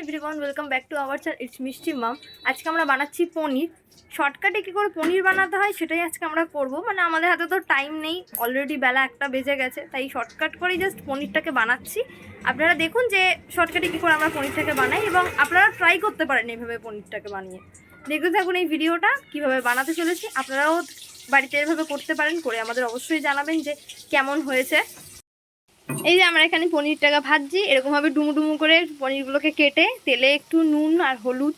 Everyone welcome back to our channel it's Mishti mum আজকে আমরা বানাচ্ছি পনির। শর্টকাটে কী করে পনির বানাতে হয় সেটাই আজকে আমরা করব। মানে আমাদের হাতে তো টাইম নেই। অলরেডি বেলা একটা বেজে গেছে, তাই শর্টকাট করেই জাস্ট পনিরটাকে বানাচ্ছি। আপনারা দেখুন যে শর্টকাটে কী করে আমরা পনিরটাকে বানাই এবং আপনারা ট্রাই করতে পারেন এইভাবে পনিরটাকে বানিয়ে। দেখতে থাকুন এই ভিডিওটা, কীভাবে বানাতে চলেছি। আপনারাও বাড়িতে এভাবে করতে পারেন করে আমাদের অবশ্যই জানাবেন যে কেমন হয়েছে। এই যে আমরা এখানে পনিরটাকে ভাজছি এরকমভাবে ডুমু ডুমু করে পনিরগুলোকে কেটে তেলে একটু নুন আর হলুদ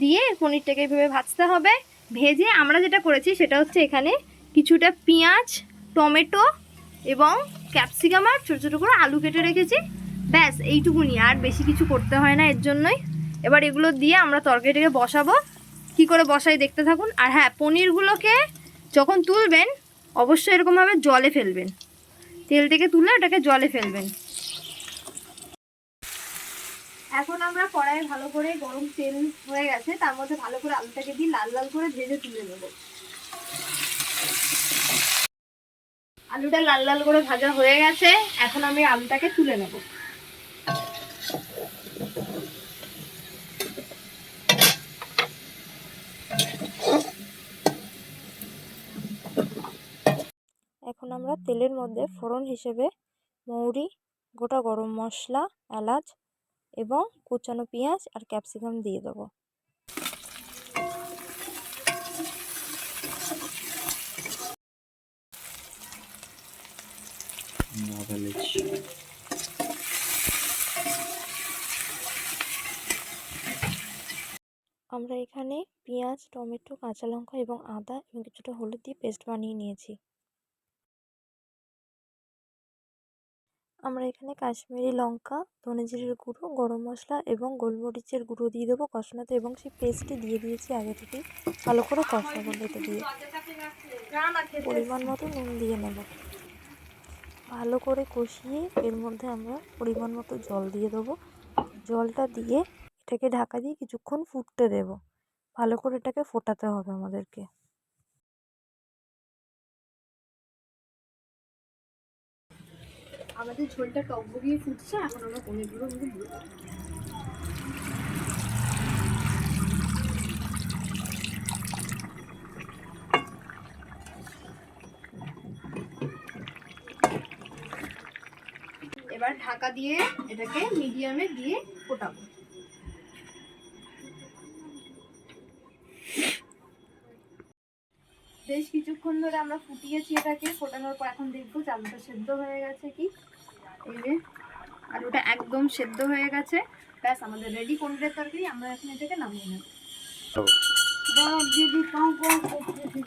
দিয়ে পনিরটাকে এভাবে ভাজতে হবে। ভেজে আমরা যেটা করেছি সেটা হচ্ছে এখানে কিছুটা পেঁয়াজ, টমেটো এবং ক্যাপসিকাম আর ছোটো ছোটো করে আলু কেটে রেখেছি। ব্যাস, এইটুকুনি, আর বেশি কিছু করতে হয় না এর জন্যই। এবার এগুলো দিয়ে আমরা তরকারিটাকে বসাবো। কি করে বসাই দেখতে থাকুন। আর হ্যাঁ পনিরগুলোকে যখন তুলবেন, অবশ্যই এরকমভাবে জলে ফেলবেন। তেল থেকে তুলে ওটাকে জলে ফেলবেন। এখন আমরা কড়াইয়ে ভালো করে গরম তেল হয়ে গেছে, তার মধ্যে ভালো করে আলুটাকে দিয়ে লাল লাল করে ভেজে তুলে নেব। আলুটা লাল লাল করে ভাজা হয়ে গেছে, এখন আমি আলুটাকে তুলে নেব এখন আমরা তেলের মধ্যে ফোড়ন হিসেবে মৌরি গোটা গরম মশলা এলাচ এবং কুচানো পেঁয়াজ আর ক্যাপসিকাম দিয়ে দেবো। আমরা এখানে পেঁয়াজ টমেটো কাঁচা লঙ্কা এবং আদা এবং কিছুটা হলুদ দিয়ে পেস্ট বানিয়ে নিয়েছি। আমরা এখানে কাশ্মীরি লঙ্কা, ধনে জিরের গুঁড়ো, গরম মশলা এবং গোলমরিচের গুঁড়ো দিয়ে দেবো কষানোতে এবং সেই পেস্টটি দিয়ে দিয়েছি আগে থেকেই। ভালো করে কষাবো এটা দিয়ে। পরিমাণ মতো নুন দিয়ে নেব। ভালো করে কষিয়ে এর মধ্যে আমরা পরিমাণ মতো জল দিয়ে দেবো। জলটা দিয়ে এটাকে ঢাকা দিয়ে কিছুক্ষণ ফুটতে দেব। ভালো করে এটাকে ফোটাতে হবে আমাদেরকে। আমাদের ঝোলটা টকবগিয়ে ফুটছে, এখন আমরা পনিরগুলো দিয়ে এবার ঢাকা দিয়ে এটাকে মিডিয়ামে দিয়ে ফোটাবো। বেশ কিছুক্ষণ ধরে আমরা ফুটিয়েছি এটাকে ফোটানোর পর এখন দেখব যে আলুটা সেদ্ধ হয়ে গেছে কি? এই যে আলুটা একদম সেদ্ধ হয়ে গেছে। ব্যাস আমাদের রেডি পনিরের তরকারি আমরা এখন এটাকে নামিয়ে নেব। বাপ দিদি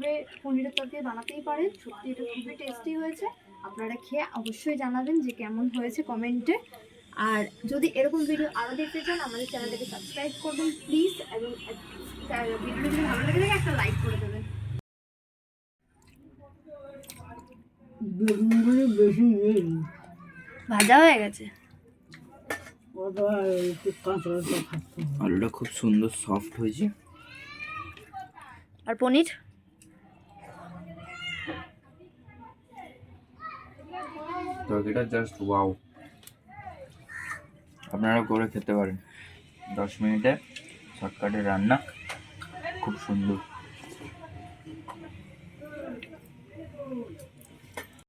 করছে পনিরের তরকারি বানাতেই পারেন। সত্যি এটা খুবই টেস্টি হয়েছে। আপনারা খেয়ে অবশ্যই জানাবেন যে কেমন হয়েছে কমেন্টে আর যদি এরকম ভিডিও আরও দেখতে চান আমাদের চ্যানেলটাকে সাবস্ক্রাইব করবেন প্লিজ এবং ভিডিওটা যদি ভালো লাগে থাকে একটা লাইক করে দেবেন। বেশি ভাজা হয়ে গেছে। আলুটা খুব সুন্দর সফট হয়েছে। আর পনির? তরকারিটা জাস্ট ওয়াও আপনারা করে খেতে পারেন। দশ মিনিটে শর্টকাটে রান্না খুব সুন্দর।